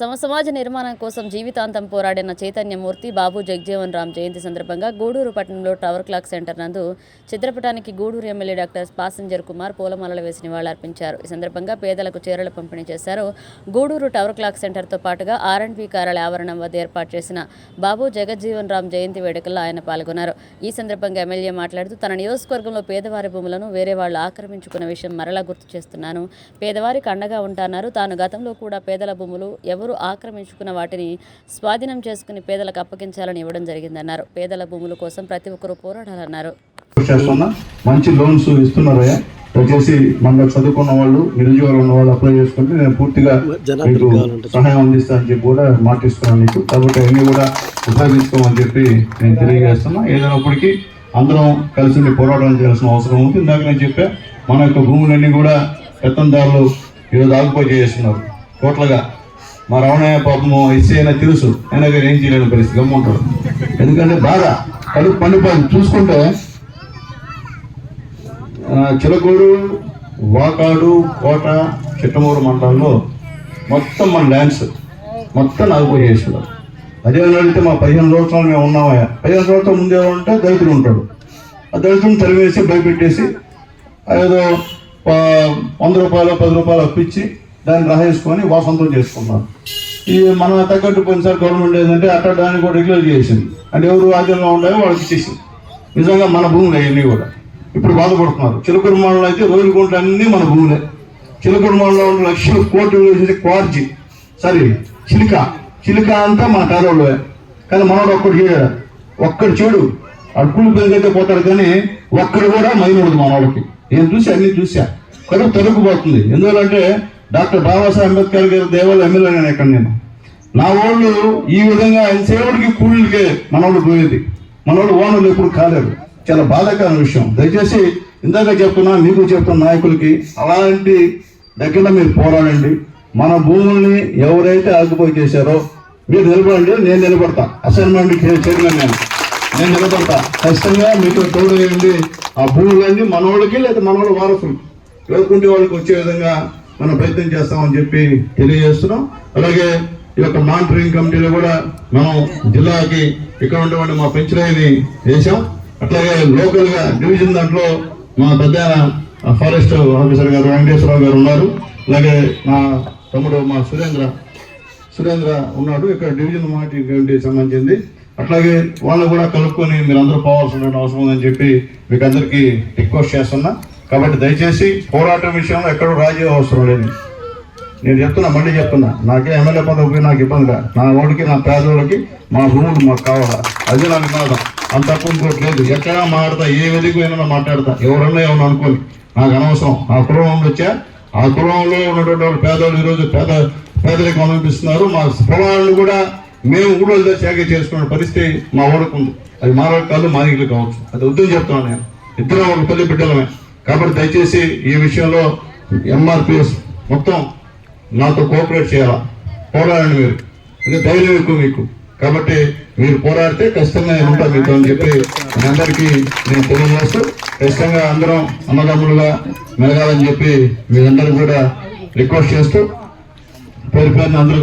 సమ సమాజ నిర్మాణం కోసం జీవితాంతం పోరాడిన చైతన్యమూర్తి బాబు జగజీవన్ రామ్ జయంతి సందర్భంగా గూడూరు పట్టణంలో టవర్ క్లాక్ సెంటర్ నందు చిత్రపటానికి గూడూరు ఎమ్మెల్యే డాక్టర్ పాసెంజర్ కుమార్ పూలమాలలు వేసి నివాళులర్పించారు. ఈ సందర్భంగా పేదలకు చీరలు పంపిణీ చేశారు. గూడూరు టవర్ క్లాక్ సెంటర్తో పాటుగా ఆర్ అండ్ కార్యాలయ ఆవరణం వద్ద ఏర్పాటు చేసిన బాబు జగజ్జీవన్ రామ్ జయంతి వేడుకల్లో ఆయన పాల్గొన్నారు. ఈ సందర్భంగా ఎమ్మెల్యే మాట్లాడుతూ తన నియోజకవర్గంలో పేదవారి భూములను వేరే వాళ్ళు ఆక్రమించుకున్న విషయం మరలా గుర్తు చేస్తున్నాను. పేదవారికి అండగా ఉంటాన్నారు తాను గతంలో కూడా పేదల భూములు ఎవరు ఆక్రమించుకున్న వాటిని స్వాధీనం చేసుకుని పేదలకు అప్పగించాలని ఇవ్వడం జరిగిందన్నారు. పేదల భూముల కోసం ప్రతి ఒక్కరూ పోరాడాలన్నారు. చేస్తున్నా. మంచి లోన్స్ ఇస్తున్నారయ్యా. దయచేసి మన చదువుకున్న వాళ్ళు నిరుద్యోగులు ఉన్న వాళ్ళు అప్లై చేసుకుంటే నేను పూర్తిగా మీకు సహాయం అందిస్తానని చెప్పి కూడా మాటిస్తున్నాను నీకు కాబట్టి అన్ని కూడా ఉపయోగించుకోమని చెప్పి నేను తెలియజేస్తున్నా. ఏదైనప్పటికీ అందరం కలిసి పోరాటం చేయాల్సిన అవసరం ఉంది. ఇందాక నేను చెప్పా మన యొక్క భూములన్నీ కూడా పెత్తందారులు ఈరోజు ఆగిపోయి చేస్తున్నారు. కోట్లుగా. మా రమణయ్య పాపము ఎస్సీ అయినా తెలుసు. అయినా కానీ ఏం చేయలేని పరిస్థితి. గమ్ముంటాడు ఎందుకంటే బాధ. కడుపు పండిపోయింది. చూసుకుంటే చిలకూరు వాకాడు కోట చిట్టమూరు మండలంలో మొత్తం మన డ్యాన్స్ మొత్తం నాగుపోయి అదే అంటే మా పదిహేను సంవత్సరాలు మేము ఉన్నామయ్యా. పదిహేను సంవత్సరాల ముందు ఏమంటే దళితుడు ఉంటాడు. ఆ దళితుడిని తరివేసి భయపెట్టేసి ఏదో వంద రూపాయలు పది రూపాయలు అప్పించి దాన్ని రాసేసుకొని వాసంతం చేసుకున్నారు ఈ మనం తగ్గట్టు పోయినసారి గవర్నమెంట్ ఏంటంటే అట్ట దాన్ని కూడా రెగ్యులర్ చేసింది. అంటే ఎవరు రాజ్యంలో ఉండాలో వాళ్ళకి ఇచ్చేసింది. నిజంగా మన భూములే అవన్నీ కూడా. ఇప్పుడు బాధపడుతున్నారు. చిలుకూరు మండలం అయితే రోజుల అన్నీ మన భూములే. చిలుకూరు ఉన్న లక్షల కోట్లు వేసేసి క్వార్జీ. సారీ చిలుక. చిలుక అంతా మన పేదవాళ్ళే కానీ మనోడు ఒక్కడు చేయడు ఒక్కడు చెడు. అడుగులు పెరిగైతే పోతాడు కానీ ఒక్కడు కూడా మైనోడు మనోడికి. నేను చూసి అన్ని చూసా. కడుపు తొలగిపోతుంది ఎందుకంటే డాక్టర్ బాబాసాహెబ్ అంబేద్కర్ గారి దేవాలయం ఎమ్మెల్యే నేను ఇక్కడ నేను. నా వాళ్ళు ఈ విధంగా ఆయన సేవుడికి కూలీలకే మనోడు పోయేది. మనోడు ఓనర్లు ఎప్పుడు కాలేదు. చాలా బాధాకరమైన విషయం. దయచేసి ఇందాక చెప్తున్నా మీకు చెప్తున్న నాయకులకి అలాంటి దగ్గర మీరు పోరాడండి. మన భూముల్ని ఎవరైతే ఆగిపోయి చేశారో మీరు నిలబడండి నేను నిలబడతా. అసైన్మెంట్ చైర్మన్ నేను. నేను నిలబడతా. ఖచ్చితంగా మీతో తోడు వేయండి. ఆ భూములన్నీ మనోళ్ళకి లేదా మనోళ్ళ వారసులు వేసుకుంటే వాళ్ళకి వచ్చే విధంగా మనం ప్రయత్నం చేస్తామని చెప్పి తెలియజేస్తున్నాం. అలాగే ఈ యొక్క మానిటరింగ్ కమిటీలో కూడా మనం జిల్లాకి ఇక్కడ ఉండేవాడిని మా పెంచులైని వేసాం అట్లాగే లోకల్గా డివిజన్ దాంట్లో మా పెద్ద ఫారెస్ట్ ఆఫీసర్ గారు వెంకటేశ్వరరావు గారు ఉన్నారు. అలాగే మా తమ్ముడు మా సురేంద్ర సురేంద్ర ఉన్నాడు. ఇక్కడ డివిజన్ మానిటరింగ్ కమిటీకి సంబంధించింది. అట్లాగే వాళ్ళు కూడా కలుపుకొని మీరు అందరూ పోవాల్సిన అవసరం ఉందని చెప్పి మీకు అందరికీ రిక్వెస్ట్ చేస్తున్నా. కాబట్టి దయచేసి పోరాటం విషయంలో ఎక్కడో రాజీ అవసరం లేదు. నేను చెప్తున్నా మళ్ళీ చెప్తున్నా. నాకే ఎమ్మెల్యే పదవి నాకు ఇబ్బందిగా నా ఓడికి నా పేదోళ్ళకి మా భూములు మాకు కావాలా? అది నాకు నినాదం. అంత తక్కువ లేదు. ఎక్కడ మాట్లాడతా ఏ వేదికైనా మాట్లాడతా. ఎవరన్నా ఏమన్నా అనుకోని. నాకు అనవసరం. ఆ కులంలో వచ్చా ఆ కులంలో ఉన్నటువంటి వాళ్ళు పేదోళ్ళు ఈరోజు పేద పేదలకు అనిపిస్తున్నారు. మా పొలాలను కూడా మేము ఊళ్ళో శాఖ చేసుకున్న పరిస్థితి మా ఊరికి ఉంది అది మా కాదు మా ఇంట్లో కావచ్చు. అది వద్దని చెప్తున్నాను నేను. ఇద్దరం ఒక తల్లి బిడ్డలమే. కాబట్టి దయచేసి ఈ విషయంలో ఎంఆర్పిఎస్ మొత్తం నాతో కోఆపరేట్ చేయాలా? పోరాడండి మీరు. అంటే ధైర్యం ఎక్కువ మీకు. కాబట్టి మీరు పోరాడితే ఖచ్చితంగా నేను ఉంటాను మీతో అని చెప్పి మీ అందరికీ నేను తెలియజేస్తూ ఖచ్చితంగా అందరం అన్నదమ్ములుగా మెలగాలని చెప్పి మీరందరూ కూడా రిక్వెస్ట్ చేస్తూ పేరు పేరున అందరూ